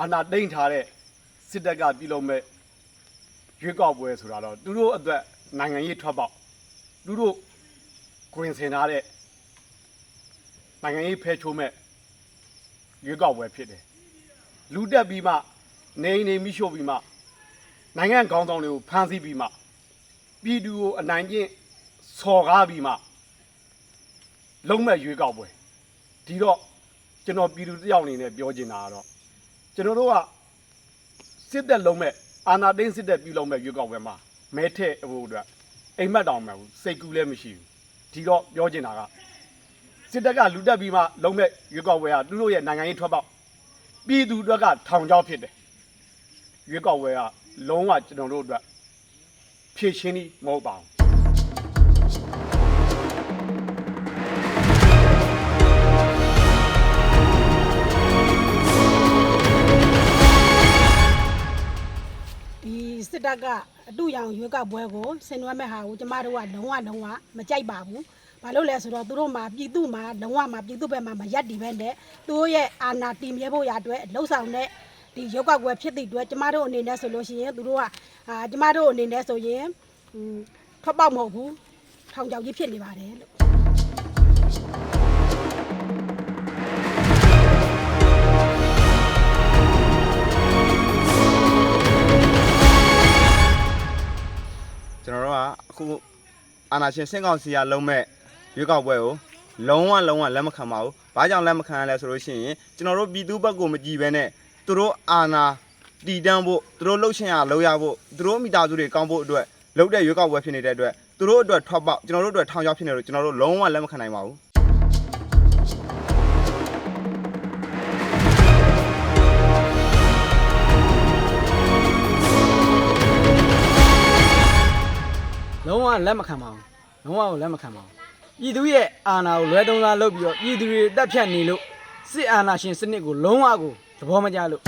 အာဏာသိမ်းထားတဲ့စစ်တပ်ကပြုလုပ်မဲ့ရွေးကောက်ပွဲဆိုတာတော့သူတို့အတွက်နိုင်ငံရေးထွက်ပေါက်သူတို့ဂဝင်ဆင်ထားတဲ့နိုင်ငံရေးဖဲချိုးမဲ့ရွေးကောက်ပွဲဖြစ်တယ်လူတက်ပြီးမှနေအိမ်နေမိရှို့ပြီးမှနိုင်ငံခေါင်းဆောင်တွေကိုဖမ်းဆီးပြီးမှပြည်သူကိုအနိုင်ကျင့်စော်ကားပြီးမှလုံးမဲ့ရွေးကောက်ပွဲဒီတော့ကျွန်တော်ပြည်သူတစ်ယောက်အနေနဲ့ပြောချင်တာကတော့ ကျွန်တော်တို့ကစစ်တပ်လုံးမဲ့အာဏာသိမ်းစစ်တပ်ပြုလုပ်မဲ့ရွေးကောက်ပွဲမှာမဲထည့်ဟိုအတွက်အိမ်မက်တောင်မဲ့ဘူးစိတ်ကူးလည်းမရှိဘူးဒီတော့ပြောချင်တာကစစ်တပ်ကလူတက်ပြီးမှလုံးမဲ့ရွေးကောက်ပွဲကသူတို့ရဲ့နိုင်ငံရေးထွက်ပေါက်ပြည်သူအတွက်ကထောင်ချောက်ဖြစ်တယ်ရွေးကောက်ပွဲကလုံးဝကျွန်တော်တို့အတွက်ဖြည့်ရှင်းပြီးမဟုတ်ပါဘူး တပ်ကအတူရောင်ရွေးကောက်ပွဲကိုဆင်နွှဲမဲ့ဟာကိုကျမတို့ကလုံးဝလုံးဝမကြိုက်ပါဘူး။ဘာလို့လဲဆိုတော့သူတို့မှာပြည်သူမှာလုံးဝမှာပြည်သူဘက်မှာမရက်တီပဲနဲ့သူတို့ရဲ့အာဏာတည်မြဲဖို့ရအတွက်လှုပ်ဆောင်တဲ့ဒီရွေးကောက်ပွဲဖြစ်တဲ့အတွက်ကျမတို့အနေနဲ့ဆိုလို့ရှိရင်သူတို့ကအာကျမတို့အနေနဲ့ဆိုရင်อืมထွက်ပေါက်မဟုတ်ဘူးထောင်ချောက်ကြီးဖြစ်နေပါတယ်လို့ အခုအာနာရှင်စင့်ကောင်စီကလုံးမဲ့ရွေးကောက်ပွဲကိုလုံးဝလုံးဝလက်မခံပါဘူး။ဘာကြောင့်လက်မခံရလဲဆိုလို့ရှိရင်ကျွန်တော်တို့ပြည်သူဘက်ကိုမကြည်ဘဲနဲ့သူတို့အာနာတည်တန်းဖို့သူတို့လှုပ်ရှင်ရလှုပ်ရဖို့သူတို့မိသားစုတွေကောင်းဖို့အတွက်လှုပ်တဲ့ရွေးကောက်ပွဲဖြစ်နေတဲ့အတွက်သူတို့အတွက်ထွက်ပေါက်ကျွန်တော်တို့အတွက်ထောင်ချောက်ဖြစ်နေလို့ကျွန်တော်တို့လုံးဝလက်မခံနိုင်ပါဘူး လုံးဝလက်မခံပါဘူးလုံးဝကိုလက်မခံပါဘူးပြည်သူရဲ့အာဏာကိုလွဲသုံးစားလုပ်ပြီးတော့ပြည်သူတွေတက်ဖြတ်နေလို့စစ်အာဏာရှင်စနစ်ကိုလုံးဝကိုသဘောမကျလို့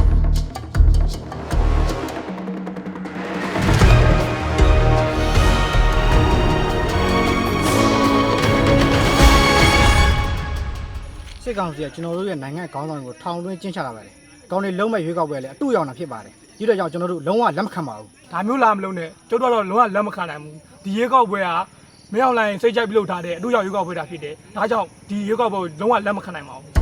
စစ်ကောင်စီကကျွန်တော်တို့ရဲ့နိုင်ငံခေါင်းဆောင်ကိုထောင်သွင်းကျင်းချလာပါတယ်။ကောင်းနေလုံးမဲ့ရွေးကောက်ပွဲလည်းအတူရောက်တာဖြစ်ပါတယ်။ဒီတော့ကြောင့်ကျွန်တော်တို့လုံးဝလက်မခံပါဘူးဒါမျိုးလာမလို့နဲ့ကျုပ်တို့ကတော့လုံးဝလက်မခံနိုင်ဘူး ဒီရေကောက်ပွဲကမရောက်လိုက်စိတ်ကြိုက်ပြုတ်ထားတဲ့အတူရောက်ရေကောက်ပွဲတာဖြစ်တယ်ဒါကြောင့်ဒီရေကောက်ပွဲကိုလုံးဝလက်မခံနိုင်ပါဘူး